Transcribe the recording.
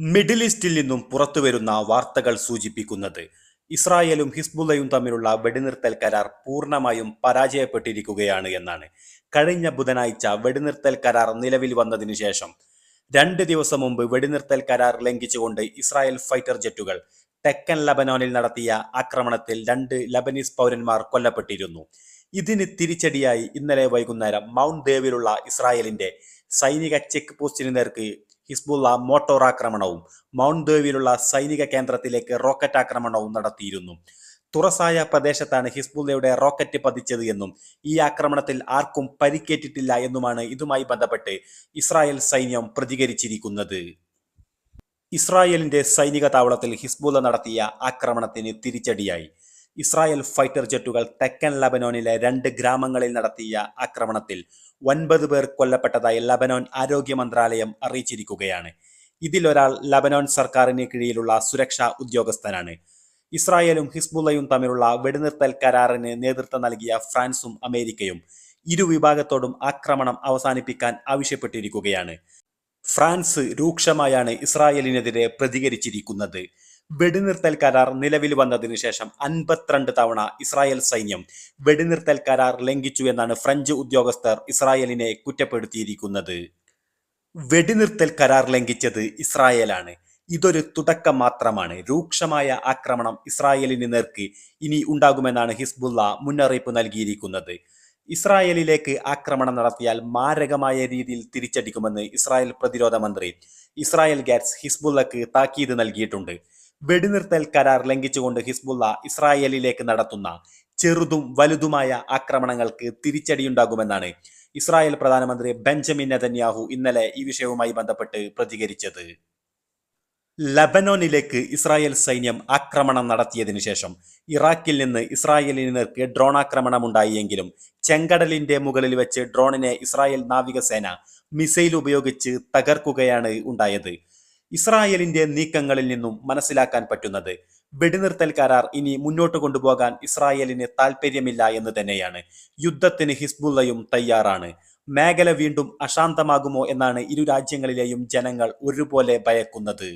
Middle ഈസ്റ്റിൽ നിന്നും പുറത്തുവരുന്ന വാർത്തകൾ സൂചിപ്പിക്കുന്നത് ഇസ്രായേലും ഹിസ്ബുള്ളയും തമ്മിലുള്ള വെടിനിർത്തൽ കരാർ പൂർണമായും പരാജയപ്പെട്ടിരിക്കുകയാണ് എന്നാണ്. കഴിഞ്ഞ ബുധനാഴ്ച വെടിനിർത്തൽ കരാർ നിലവിൽ വന്നതിനു ശേഷം രണ്ട് ദിവസം മുമ്പ് വെടിനിർത്തൽ കരാർ ലംഘിച്ചുകൊണ്ട് ഇസ്രായേൽ ഫൈറ്റർ ജെറ്റുകൾ തെക്കൻ ലബനോനിൽ നടത്തിയ ആക്രമണത്തിൽ രണ്ട് ലബനീസ് പൗരന്മാർ കൊല്ലപ്പെട്ടിരുന്നു. ഇതിന് തിരിച്ചടിയായി ഇന്നലെ വൈകുന്നേരം മൗണ്ട് ദേവിലുള്ള ഇസ്രായേലിന്റെ സൈനിക ചെക്ക് പോസ്റ്റിന് നേർക്ക് ഹിസ്ബുള്ള മോട്ടോർ ആക്രമണവും മൗണ്ട് ദേവിലുള്ള സൈനിക കേന്ദ്രത്തിലേക്ക് റോക്കറ്റ് ആക്രമണവും നടത്തിയിരുന്നു. തുറസായ പ്രദേശത്താണ് ഹിസ്ബുള്ളയുടെ റോക്കറ്റ് പതിച്ചത് എന്നും ഈ ആക്രമണത്തിൽ ആർക്കും പരിക്കേറ്റിട്ടില്ല എന്നുമാണ് ഇതുമായി ബന്ധപ്പെട്ട് ഇസ്രായേൽ സൈന്യം പ്രതികരിച്ചിരിക്കുന്നത്. ഇസ്രായേലിന്റെ സൈനിക താവളത്തിൽ ഹിസ്ബുള്ള നടത്തിയ ആക്രമണത്തിന് തിരിച്ചടിയായി. ഇസ്രായേൽ ഫൈറ്റർ ജെറ്റുകൾ തെക്കൻ ലബനോനിലെ രണ്ട് ഗ്രാമങ്ങളിൽ നടത്തിയ ആക്രമണത്തിൽ ഒൻപത് പേർ കൊല്ലപ്പെട്ടതായി ലബനോൻ ആരോഗ്യ മന്ത്രാലയം അറിയിച്ചിരിക്കുകയാണ്. ഇതിലൊരാൾ ലബനോൻ സർക്കാരിന് കീഴിലുള്ള സുരക്ഷാ ഉദ്യോഗസ്ഥനാണ്. ഇസ്രായേലും ഹിസ്ബുള്ളയും തമ്മിലുള്ള വെടിനിർത്തൽ കരാറിന് നേതൃത്വം നൽകിയ ഫ്രാൻസും അമേരിക്കയും ഇരു വിഭാഗത്തോടും ആക്രമണം അവസാനിപ്പിക്കാൻ ആവശ്യപ്പെട്ടിരിക്കുകയാണ്. ഫ്രാൻസ് രൂക്ഷമായാണ് ഇസ്രായേലിനെതിരെ പ്രതികരിച്ചിരിക്കുന്നത്. വെടിനിർത്തൽ കരാർ നിലവിൽ വന്നതിനു ശേഷം അൻപത്തിരണ്ട് തവണ ഇസ്രായേൽ സൈന്യം വെടിനിർത്തൽ കരാർ ലംഘിച്ചു എന്നാണ് ഫ്രഞ്ച് ഉദ്യോഗസ്ഥർ ഇസ്രായേലിനെ കുറ്റപ്പെടുത്തിയിരിക്കുന്നത്. വെടിനിർത്തൽ കരാർ ലംഘിച്ചത് ഇസ്രായേലാണ്. ഇതൊരു തുടക്കം മാത്രമാണ്. രൂക്ഷമായ ആക്രമണം ഇസ്രായേലിന് നേർക്ക് ഇനി ഉണ്ടാകുമെന്നാണ് ഹിസ്ബുള്ള മുന്നറിയിപ്പ് നൽകിയിരിക്കുന്നത്. ഇസ്രായേലിലേക്ക് ആക്രമണം നടത്തിയാൽ മാരകമായ രീതിയിൽ തിരിച്ചടിക്കുമെന്ന് ഇസ്രായേൽ പ്രതിരോധ മന്ത്രി ഇസ്രായേൽ ഗാറ്റ്സ് ഹിസ്ബുള്ളക്ക് താക്കീത് നൽകിയിട്ടുണ്ട്. വെടിനിർത്തൽ കരാർ ലംഘിച്ചുകൊണ്ട് ഹിസ്ബുള്ള ഇസ്രായേലിലേക്ക് നടത്തുന്ന ചെറുതും വലുതുമായ ആക്രമണങ്ങൾക്ക് തിരിച്ചടിയുണ്ടാകുമെന്നാണ് ഇസ്രായേൽ പ്രധാനമന്ത്രി ബെഞ്ചമിൻ നെതന്യാഹു ഇന്നലെ ഈ വിഷയവുമായി ബന്ധപ്പെട്ട് പ്രതികരിച്ചത്. ലബനോനിലേക്ക് ഇസ്രായേൽ സൈന്യം ആക്രമണം നടത്തിയതിനു ശേഷം ഇറാഖിൽ നിന്ന് ഇസ്രായേലിന് നേർക്ക് ഡ്രോൺ ആക്രമണമുണ്ടായെങ്കിലും ചെങ്കടലിന്റെ മുകളിൽ വെച്ച് ഡ്രോണിനെ ഇസ്രായേൽ നാവികസേന മിസൈൽ ഉപയോഗിച്ച് തകർക്കുകയാണ് ഉണ്ടായത്. ഇസ്രായേലിന്റെ നീക്കങ്ങളിൽ നിന്നും മനസ്സിലാക്കാൻ പറ്റുന്നത് വെടിനിർത്തൽ കരാർ ഇനി മുന്നോട്ട് കൊണ്ടുപോകാൻ ഇസ്രായേലിന് താല്പര്യമില്ല എന്ന് തന്നെയാണ്. യുദ്ധത്തിന് ഹിസ്ബുള്ളയും തയ്യാറാണ്. മേഖല വീണ്ടും അശാന്തമാകുമോ എന്നാണ് ഇരു രാജ്യങ്ങളിലെയും ജനങ്ങൾ ഒരുപോലെ ഭയക്കുന്നത്.